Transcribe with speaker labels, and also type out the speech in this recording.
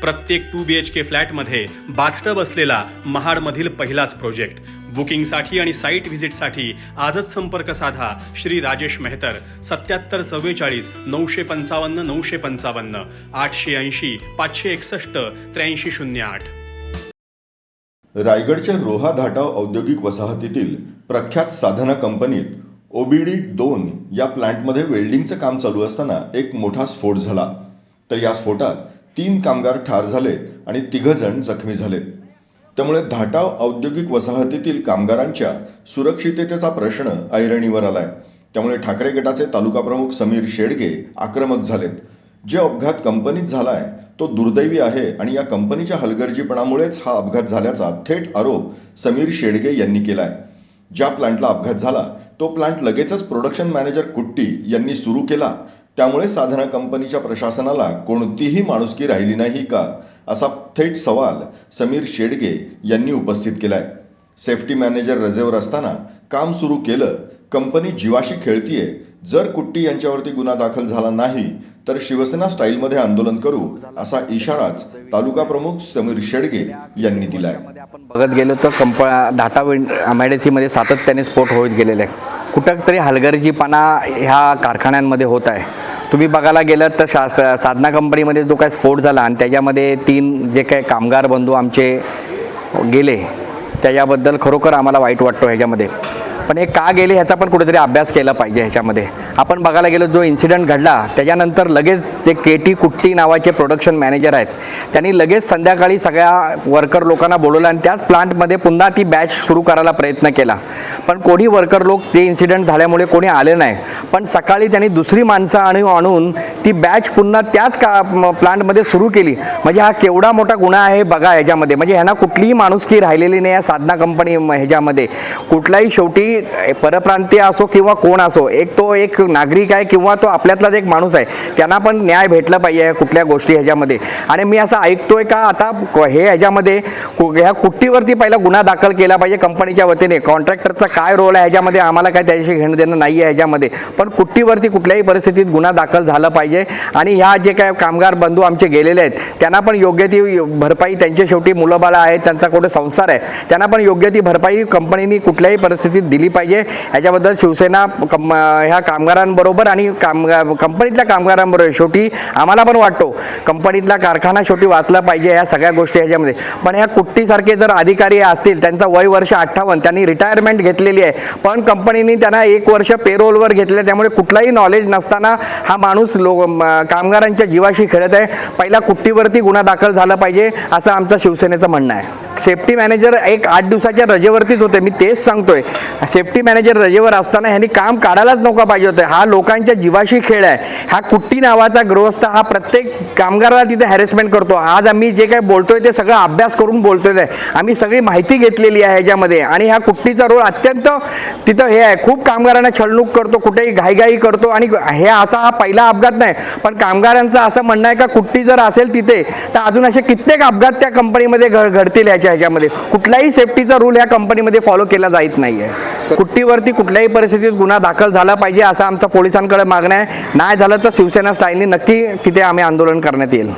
Speaker 1: प्रत्येक to B H के फ्लॅटमध्ये bathtub असलेला महाडमधील पहिलाच प्रोजेक्ट. बुकिंगसाठी आणि साईट व्हिजिटसाठी आजच संपर्क साधा श्री राजेश मेहतर. सत्याहत्तर चव्वेचाळीस नऊशे पंचावन्न नऊशे पंचावन्न आठशे ऐंशी पाचशे एकसष्ट त्र्याऐंशी शून्य आठ.
Speaker 2: रायगडच्या रोहा धाटाव औद्योगिक वसाहतीतील प्रख्यात साधना कंपनीत ओबीडी दोन या प्लांटमध्ये वेल्डिंगचं काम चालू असताना एक मोठा स्फोट झाला. तर या स्फोटात तीन कामगार ठार झालेत आणि तिघजण जखमी झालेत. त्यामुळे धाटाव औद्योगिक वसाहतीतील कामगारांच्या सुरक्षिततेचा प्रश्न ऐरणीवर आलाय. त्यामुळे ठाकरे गटाचे तालुका प्रमुख समीर शेडगे आक्रमक झालेत. जे अपघात कंपनीत झालाय तो दुर्दैवी आहे आणि या कंपनीच्या हलगर्जीपणामुळेच हा अपघात झाल्याचा थेट आरोप समीर शेडगे यांनी केलाय. ज्या प्लांटला अपघात झाला तो प्लांट लगेचच प्रोडक्शन मॅनेजर कुट्टी यांनी सुरू केला त्यामुळे साधना कंपनीच्या प्रशासनाला कोणतीही माणुसकी राहिली नाही का? असा थेट सवाल समीर शेडगे यांनी उपस्थित केलाय. सेफ्टी मॅनेजर रजेवर असताना काम सुरू केलं. कंपनी जीवाशी खेळतीये. जर कुट्टी यांच्यावरती गुन्हा दाखल झाला नाही तर शिवसेना स्टाईलमध्ये आंदोलन करू असा इशाराच तालुका प्रमुख समीर शेडगे यांनी दिलाय.
Speaker 3: आपण बघत गेलो तर कंप डाटा एम सातत्याने स्फोट होत गेलेले आहे कुठं तरी हलगर्जीपणा ह्या कारखान्यांमध्ये होत आहे. तुम्ही बघायला गेलं तर शा साधना कंपनीमध्ये जो काय स्फोट झाला आणि त्याच्यामध्ये तीन जे काही कामगार बंधू आमचे गेले त्याच्याबद्दल खरोखर आम्हाला वाईट वाटतो ह्याच्यामध्ये. पण हे का गेले ह्याचा पण कुठेतरी अभ्यास केला पाहिजे ह्याच्यामध्ये. आपण बघायला गेलो जो इन्सिडेंट घडला त्याच्यानंतर लगेच जे के टी कुट्टी नावाचे प्रोडक्शन मॅनेजर आहेत त्यांनी लगेच संध्याकाळी सगळ्या वर्कर लोकांना बोलवलं आणि त्याच प्लांटमध्ये पुन्हा ती बॅच सुरू करायला प्रयत्न केला. पण कोणी वर्कर लोक ते इन्सिडेंट झाल्यामुळे कोणी आले नाही. पण सकाळी त्यांनी दुसरी माणसं आणून आणून ती बॅच पुन्हा त्याच का प्लांटमध्ये सुरू केली. म्हणजे हा केवढा मोठा गुन्हा आहे बघा ह्याच्यामध्ये म्हणजे ह्यांना कुठलीही माणुसकी राहिलेली नाही या साधना कंपनी ह्याच्यामध्ये. कुठलाही शेवटी परप्रांतीय असो किंवा कोण असो एक तो एक नागरिक आहे किंवा तो आपल्यातलाच एक माणूस आहे त्यांना पण न्याय भेटला पाहिजे कुठल्या गोष्टी ह्याच्यामध्ये. आणि मी असं ऐकतोय का आता हे ह्याच्यामध्ये ह्या कुट्टीवरती पहिला गुन्हा दाखल केला पाहिजे कंपनीच्या वतीने. कॉन्ट्रॅक्टरचा काय रोल आहे ह्याच्यामध्ये आम्हाला काय त्याच्याशी घेणं देणं नाही आहे ह्याच्यामध्ये. पण कुट्टीवरती कुठल्याही परिस्थितीत गुन्हा दाखल झाला पाहिजे. आणि ह्या जे काय कामगार बंधू आमचे गेलेले आहेत त्यांना पण योग्य ती भरपाई त्यांच्या शेवटी मुलं आहेत त्यांचा कुठे संसार आहे त्यांना पण योग्य ती भरपाई कंपनीने कुठल्याही परिस्थितीत दिली पाहिजे. याच्याबद्दल शिवसेना कम ह्या कामगारांबरोबर आणि कामगार कंपनीतल्या कामगारांबरोबर. शेवटी आम्हाला पण वाटतो कंपनीतला कारखाना शेवटी वाचला पाहिजे ह्या सगळ्या गोष्टी ह्याच्यामध्ये पण ह्या कुट्टीसारखे जर अधिकारी असतील त्यांचा वय वर्ष अठ्ठावन्न त्यांनी रिटायरमेंट घेतलेली आहे. पण कंपनीने त्यांना एक वर्ष पेरोलवर घेतलं त्यामुळे कुठलाही नॉलेज नसताना हा माणूस लो कामगारांच्या जीवाशी खेळत आहे. पहिला कुट्टीवरती गुन्हा दाखल झाला पाहिजे असं आमचं शिवसेनेचं म्हणणं आहे. सेफ्टी मॅनेजर एक आठ दिवसाच्या रजेवरतीच होते. मी तेच सांगतोय. सेफ्टी मॅनेजर रजेवर असताना ह्यांनी काम काढायलाच नका पाहिजे होतं. हा लोकांच्या जीवाशी खेळ आहे. हा कुट्टी नावाचा गृहस्थ हा प्रत्येक कामगाराला तिथे हॅरेसमेंट करतो. आज आम्ही जे काय बोलतोय ते सगळं अभ्यास करून बोलतोय. आम्ही सगळी माहिती घेतलेली आहे ह्याच्यामध्ये. आणि ह्या कुट्टीचा रोल अत्यंत तिथं हे आहे. खूप कामगारांना छळणूक करतो कुठेही घाईघाई करतो. आणि हे असा हा पहिला अपघात नाही. पण कामगारांचं असं म्हणणं आहे का कुट्टी जर असेल तिथे तर अजून असे कित्येक अपघात त्या कंपनीमध्ये घड घडतील याच्या ह्याच्यामध्ये. कुठलाही सेफ्टीचा रूल या कंपनीमध्ये फॉलो केला जात नाही आहे कुट्टीवरती कुठल्याही परिस्थितीत गुन्हा दाखल झाला पाहिजे असं आमचं पोलिसांकडे मागणं आहे. नाही झालं तर शिवसेना स्टाईलने नक्की तिथे आम्ही आंदोलन करण्यात येईल.